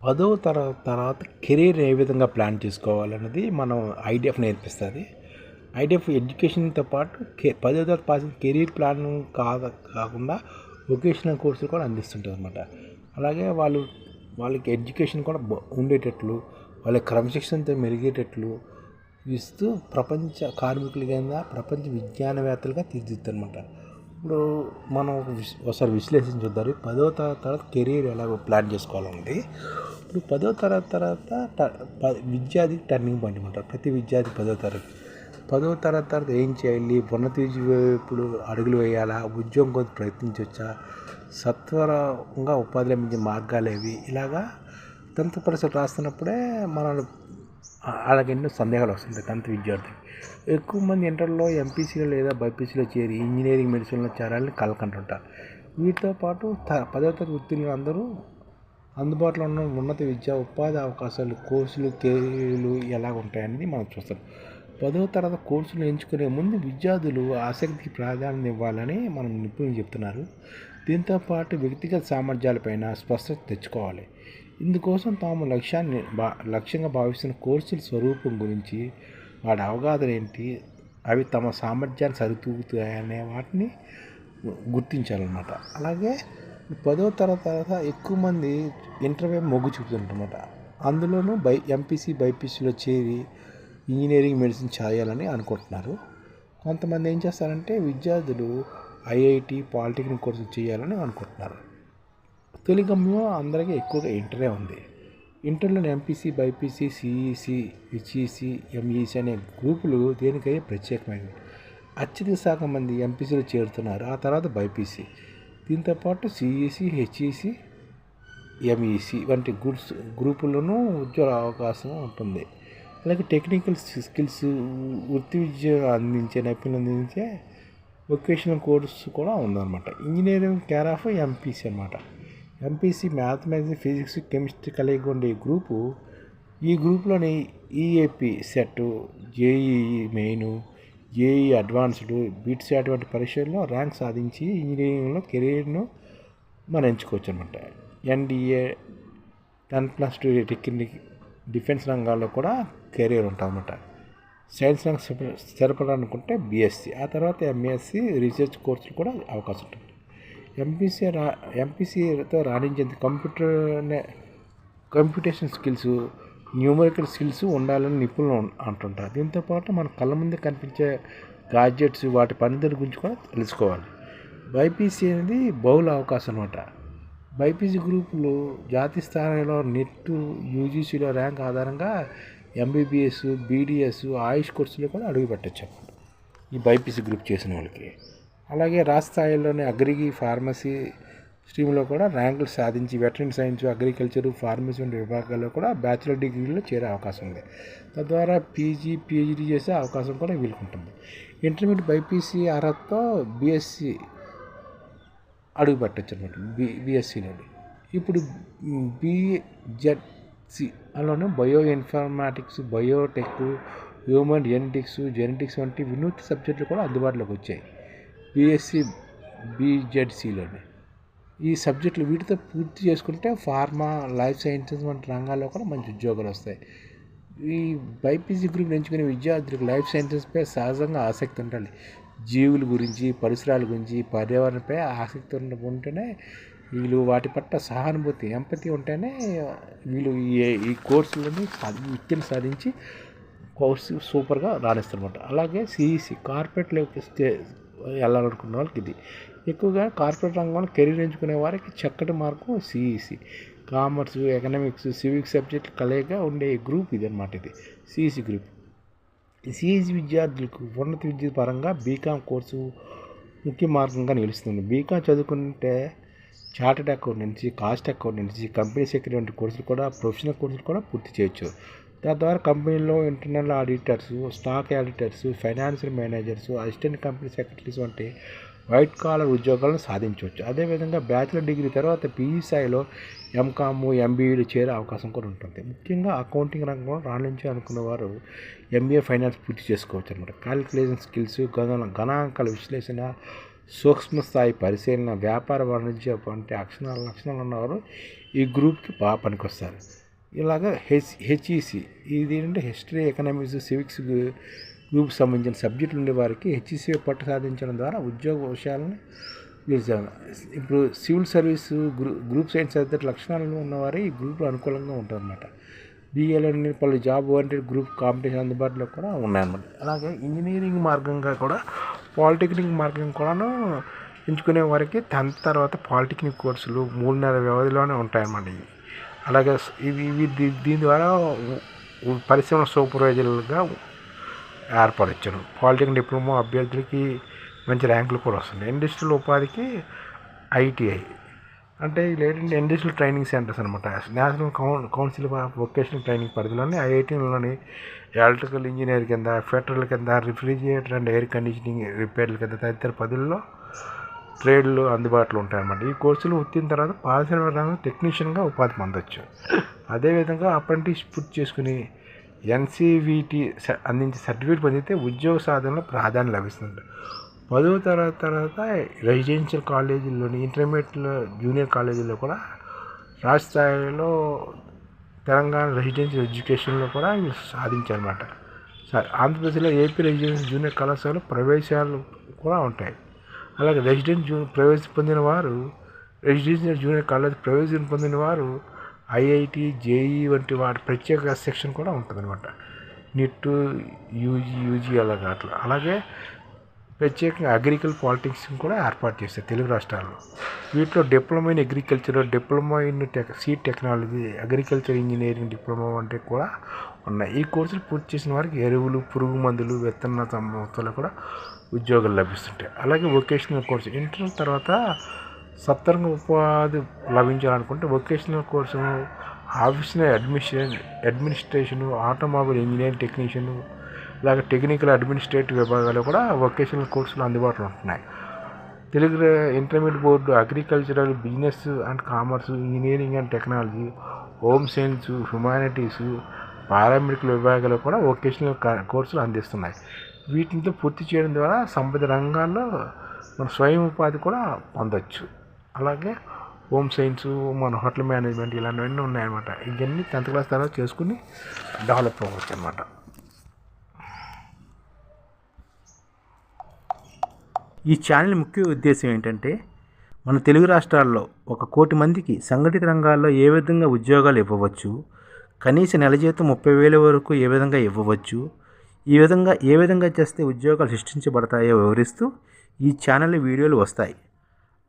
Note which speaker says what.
Speaker 1: పదవ తర తర్వాత కెరీర్ ఏ విధంగా ప్లాన్ చేసుకోవాలన్నది మనం ఐడిఎఫ్ నేర్పిస్తుంది. ఐడిఎఫ్ ఎడ్యుకేషన్తో పాటు కె పదవ తరగతి పాస్ కెరీర్ ప్లాన్ కాద కాకుండా వొకేషనల్ కోర్సులు కూడా అందిస్తుంటుంది అనమాట అలాగే వాళ్ళు వాళ్ళకి ఎడ్యుకేషన్ కూడా ఉండేటట్లు వాళ్ళ క్రమశిక్షణతో మెరిగేటట్లు ఇస్తూ ప్రపంచ కార్మికుల కింద ప్రపంచ విజ్ఞానవేత్తలుగా తీర్చిద్దనమాట అనమాట ఇప్పుడు మనం ఒకసారి విశ్లేషించుద్దారు పదో తరగతి తర్వాత కెరీర్ ఎలా ప్లాన్ చేసుకోవాలన్నది. ఇప్పుడు పదో తరగతి తర్వాత ప- విద్యార్థి టర్నింగ్ పాయింట్ అనమాట ప్రతి విద్యార్థి పదో తరగతి. పదో తరగతి తర్వాత ఏం చేయాలి? ఉన్నత విద్య అడుగులు వేయాలా? ఉద్యోగం కోసం ప్రయత్నించవచ్చా సత్వరంగా ఉపాధి లభించే మార్గాలు ఏవి? ఇలాగా టెన్త్ పరీక్షలు రాస్తున్నప్పుడే మన వాళ్ళకి ఎన్నో సందేహాలు వస్తుంటాయి టెన్త్ విద్యార్థి ఎక్కువ మంది ఇంటర్లో ఎంపీసీలో లేదా బైపీసీలో చేరి ఇంజనీరింగ్ మెడిసిన్లో చేరాలని కలకంటుంటారు. వీటితో పాటు త- పదో తరగతి ఉత్తీర్ణులు అందరూ అందుబాటులో ఉన్న ఉన్నత విద్య ఉపాధి అవకాశాలు కోర్సులు కెరీర్లు ఎలా ఉంటాయనేది మనం చూస్తాం. పదవ తరగతి కోర్సులు ఎంచుకునే ముందు విద్యార్థులు ఆసక్తికి ప్రాధాన్యత ఇవ్వాలని మనం నిపుణులు చెప్తున్నారు. దీంతో పాటు వ్యక్తిగత సామర్థ్యాలపైన స్పష్టత తెచ్చుకోవాలి. ఇందుకోసం తాము లక్ష్యాన్ని బా లక్ష్యంగా భావిస్తున్న కోర్సుల స్వరూపం గురించి వాటి అవగాహన ఏంటి అవి తమ సామర్థ్యాన్ని సరితూగుతాయనే వాటిని గుర్తించాలన్నమాట. అలాగే పదో తరగతి తర్వాత ఎక్కువ మంది ఇంటర్వ్యూ మొగ్గు చూపుతుంటారన్నమాట. అందులోనూ బై ఎంపీసీ బైపీసీలో చేరి ఇంజనీరింగ్ మెడిసిన్ చేయాలని అనుకుంటున్నారు. కొంతమంది ఏం చేస్తారంటే విద్యార్థులు ఐఐటి పాలిటెక్నిక్ కోర్సు చేయాలని అనుకుంటున్నారు. తొలి గమ్యం అందరికీ ఎక్కువగా ఇంటరే ఉంది. ఇంటర్లో MPC BiPC CEC HEC MEC అనే గ్రూపులు దేనికై ప్రత్యేకమైనవి. అత్యధిక శాఖ మంది ఎంపీసీలో చేరుతున్నారు. ఆ తర్వాత బైపీసీ. దీంతో పాటు సిఈసి హెచ్ఈసి ఎంఈసి వంటి గ్రూప్స్ గ్రూపుల్లోనూ ఉద్యోగ అవకాశం ఉంటుంది. అలాగే టెక్నికల్ స్కిల్స్ వృత్తి విద్య అందించే నైపుణ్యం అందించే వొకేషనల్ కోర్సు కూడా ఉందన్నమాట. ఇంజనీరింగ్ కేర్ ఆఫ్ ఎంపీసీ అనమాట ఎంపీసీ మ్యాథమెటిక్స్ ఫిజిక్స్ కెమిస్ట్రీ కలిగి ఉండే గ్రూపు ఈ గ్రూప్లోని EAPCET JEE Main JEE Advanced BITS అటువంటి పరీక్షల్లో ర్యాంక్ సాధించి ఇంజనీరింగ్లో కెరీర్ను మనం ఎంచుకోవచ్చు అనమాట NDA ten plus two technique defence రంగాల్లో కూడా కెరీర్ ఉంటుందన్నమాట. సైన్స్ రంగం స్థిరపడాలనుకుంటే బీఎస్సీ ఆ తర్వాత ఎంఎస్సి రీసెర్చ్ కోర్సులు కూడా అవకాశం ఉంటుంది. ఎంపీసీ రా ఎంపీసీతో రాణించేందుకు computer computation skills numerical skills ఉండాలని నిపుణులు అంటుంటారు. దీంతో పాటు మన కళ్ళ ముందే కనిపించే గాడ్జెట్స్ వాటి పనితీరు గురించి కూడా తెలుసుకోవాలి. బైపీసీ అనేది బహుళ అవకాశం అనమాట బైపీసీ గ్రూపులు జాతీయ స్థాయిలో నెట్ యూజీసీలో ర్యాంక్ ఆధారంగా ఎంబీబీఎస్ బీడీఎస్ ఆయుష్ కోర్సులో కూడా అడుగు పెట్టచ్చు అన్నమాట. ఈ బైపీసీ గ్రూప్ చేసిన వాళ్ళకి. అలాగే రాష్ట్ర స్థాయిలోనే అగ్రికి ఫార్మసీ స్ట్రీమ్లో కూడా ర్యాంకులు సాధించి వెటరీ సైన్స్ అగ్రికల్చర్ ఫార్మసీ వంటి విభాగాల్లో కూడా బ్యాచిలర్ డిగ్రీలో చేరే అవకాశం ఉంది. తద్వారా పీజీ పిహెచ్డీ చేసే అవకాశం కూడా వీలుకుంటుంది. ఉంటుంది ఇంటర్మీడియట్ బైపీసీ అర్హతతో బీఎస్సీ అడుగు పెట్టచ్చు అనమాట బి బీఎస్సీలోని. ఇప్పుడు బిజెడ్సి అలానే bioinformatics biotech human genetics genetics వంటి వినూత్న సబ్జెక్టులు కూడా అందుబాటులోకి వచ్చాయి. బిఎస్సి బిజెడ్సిలోని. ఈ సబ్జెక్టులు వీటితో పూర్తి చేసుకుంటే ఫార్మా లైఫ్ సైన్సెస్ వంటి రంగాల్లో కూడా మంచి ఉద్యోగాలు వస్తాయి. ఈ బైపీసీ గ్రూప్ ఎంచుకునే విద్యార్థులకు లైఫ్ సైన్సెస్పై సహజంగా ఆసక్తి ఉండాలి. జీవుల గురించి పరిసరాల గురించి పర్యావరణంపై ఆసక్తి ఉన్న ఉంటేనే వీళ్ళు వాటి పట్ల సహానుభూతి ఎంపతి ఉంటేనే వీళ్ళు ఈ ఈ కోర్సులని సాధి విద్యను సాధించి కోర్సు సూపర్గా రాణిస్తారనమాట అలాగే సిఈసి కార్పొరేట్ లెవెల్కి స్టే వెళ్ళాలనుకున్న వాళ్ళకి ఇది. ఎక్కువగా కార్పొరేట్ రంగంలో కెరీర్ ఎంచుకునే వారికి చక్కటి మార్గం CEC commerce economics civics subject కలయిక ఉండే గ్రూప్ ఇది. అనమాట ఇది సిఈసి గ్రూప్ సిఈసి విద్యార్థులకు ఉన్నత విద్య పరంగా బీకామ్ కోర్సు ముఖ్య మార్గంగా నిలుస్తుంది. బీకామ్ చదువుకుంటే chartered accountancy cost accountancy company secretary వంటి కోర్సులు కూడా ప్రొఫెషనల్ కోర్సులు కూడా పూర్తి చేయొచ్చు. తద్వారా కంపెనీలో internal auditors stock auditors financial managers assistant company secretaries వంటి వైట్ కాలర్ ఉద్యోగాలను సాధించవచ్చు. అదేవిధంగా బ్యాచిలర్ డిగ్రీ తర్వాత పీజీ స్థాయిలో ఎంకామ్ ఎంబీఈలు చేరే అవకాశం కూడా ఉంటుంది. ముఖ్యంగా అకౌంటింగ్ రంగంలో రాణించి అనుకున్న వారు ఎంబీఏ ఫైనాన్స్ పూర్తి చేసుకోవచ్చు అనమాట క్యాలిక్యులేషన్ స్కిల్స్ గణ గణాంకాల విశ్లేషణ సూక్ష్మ స్థాయి పరిశీలన వ్యాపార వాణిజ్య వంటి అక్షరాల లక్షణాలు ఉన్నవారు ఈ గ్రూప్కి బాగా పనికొస్తారు. ఇలాగ హెచ్ హెచ్ఈసి ఇది ఏంటంటే హిస్టరీ ఎకనామిక్స్ సివిక్స్ గ్రూప్ సంబంధించిన సబ్జెక్టులు ఉండే వారికి హెచ్ఈసి పట్టు సాధించడం ద్వారా ఉద్యోగ విషయాలను గెలిచాను ఇప్పుడు civil service group group science చదివే లక్షణాలను ఉన్నవారు ఈ గ్రూప్లో అనుకూలంగా ఉంటారన్నమాట. బీఏలోని పలు జాబ్ ఓరియంటెడ్ గ్రూప్ కాంపిటీషన్ అందుబాటులో కూడా ఉన్నాయన్నమాట. అలాగే ఇంజనీరింగ్ మార్గంగా కూడా పాలిటెక్నిక్ మార్గం కూడాను ఎంచుకునే వారికి టెన్త్ తర్వాత పాలిటెక్నిక్ కోర్సులు మూడు నెలల వ్యవధిలోనే ఉంటాయన్నమాట ఇవి. అలాగే ఇవి ఇవి దీని ద్వారా పరిశ్రమ సూపర్వైజర్లుగా ఏర్పరచను. పాలిటెక్నిక్ డిప్లొమా అభ్యర్థులకి మంచి ర్యాంకులు కూడా వస్తున్నాయి. ఇండస్ట్రియల్ ఉపాధికి ఐటీఐ అంటే లేటెంట్ ఇండస్ట్రియల్ ట్రైనింగ్ సెంటర్స్ అనమాట నేషనల్ కౌన్ కౌన్సిల్ ఆఫ్ వొకేషనల్ ట్రైనింగ్ పరిధిలోని ఐఐటీలోని ఎలక్ట్రికల్ ఇంజనీర్ కింద ఫెటరల్ కింద రిఫ్రిజిరేటర్ అండ్ ఎయిర్ కండిషనింగ్ రిపేర్ల కింద తదితర పదుల్లో ట్రేడ్లు అందుబాటులో ఉంటాయన్నమాట. ఈ కోర్సులు ఉత్తిన తర్వాత పారిశ్రామిక రంగం టెక్నీషియన్గా ఉపాధి పొందొచ్చు. అదేవిధంగా అప్రెంటిస్ పూర్తి చేసుకుని ఎన్సీవీటీ అందించే సర్టిఫికేట్ పొందితే ఉద్యోగ సాధనలో ప్రాధాన్యత లభిస్తుంది పదవ తరగతి తర్వాత రెసిడెన్షియల్ కాలేజీల్లోని ఇంటర్మీడియట్లో జూనియర్ కాలేజీల్లో కూడా రాష్ట్ర స్థాయిలో తెలంగాణ రెసిడెన్షియల్ ఎడ్యుకేషన్లో కూడా సాధించారన్నమాట. సరే ఆంధ్రప్రదేశ్లో ఏపీ రెసిడెన్షియల్ జూనియర్ కళాశాలలో ప్రవేశాలు కూడా ఉంటాయి. అలాగే రెసిడెంట్ జూ ప్రవేశం పొందిన వారు రెసిడెన్షియల్ జూనియర్ కాలేజ్ ప్రవేశం పొందిన వారు ఐఐటి జేఈ వంటి వాటి ప్రత్యేక సెక్షన్ కూడా ఉంటుందన్నమాట. నిట్ యూజీ యూజీ అలాగా అట్లా. అలాగే ప్రత్యేకంగా అగ్రికల్ పాలిటిక్స్ కూడా ఏర్పాటు చేశారు తెలుగు రాష్ట్రాల్లో. వీటిలో diploma in agriculture diploma in tech seed technology agriculture engineering diploma వంటి కూడా ఉన్నాయి. ఈ కోర్సులు పూర్తి చేసిన వారికి ఎరువులు పురుగు మందులు విత్తన సంస్థలు కూడా ఉద్యోగాలు లభిస్తుంటాయి. అలాగే వొకేషనల్ కోర్సు ఇంటర్ తర్వాత సత్వరంగా ఉపాధి లభించాలనుకుంటే vocational course office administration administration automobile engineering technician ఇలాగ టెక్నికల్ అడ్మినిస్ట్రేటివ్ విభాగాలు కూడా వొకేషనల్ కోర్సులు అందుబాటులో ఉంటున్నాయి. Telugu intermediate board agricultural business and commerce engineering and technology home science humanities paramedical విభాగాలు కూడా వొకేషనల్ కోర్సులు అందిస్తున్నాయి. వీటితో పూర్తి చేయడం ద్వారా సంపద రంగాల్లో మన స్వయం ఉపాధి కూడా పొందొచ్చు. అలాగే హోమ్ సైన్స్ మన హోటల్ మేనేజ్మెంట్ ఇలాంటివన్నీ ఉన్నాయన్నమాట. ఇవన్నీ టెన్త్ క్లాస్ తర్వాత చేసుకుని డెవలప్ అవ్వచ్చు అనమాట
Speaker 2: ఈ ఛానల్ ముఖ్య ఉద్దేశం ఏంటంటే మన తెలుగు రాష్ట్రాల్లో ఒక కోటి మందికి సంఘటిత రంగాల్లో ఏ విధంగా ఉద్యోగాలు ఇవ్వవచ్చు కనీస నెల జీతం ముప్పై వేల వరకు ఏ విధంగా ఇవ్వవచ్చు ఈ విధంగా ఏ విధంగా చేస్తే ఉద్యోగాలు సృష్టించబడతాయో వివరిస్తూ ఈ ఛానల్ వీడియోలు వస్తాయి.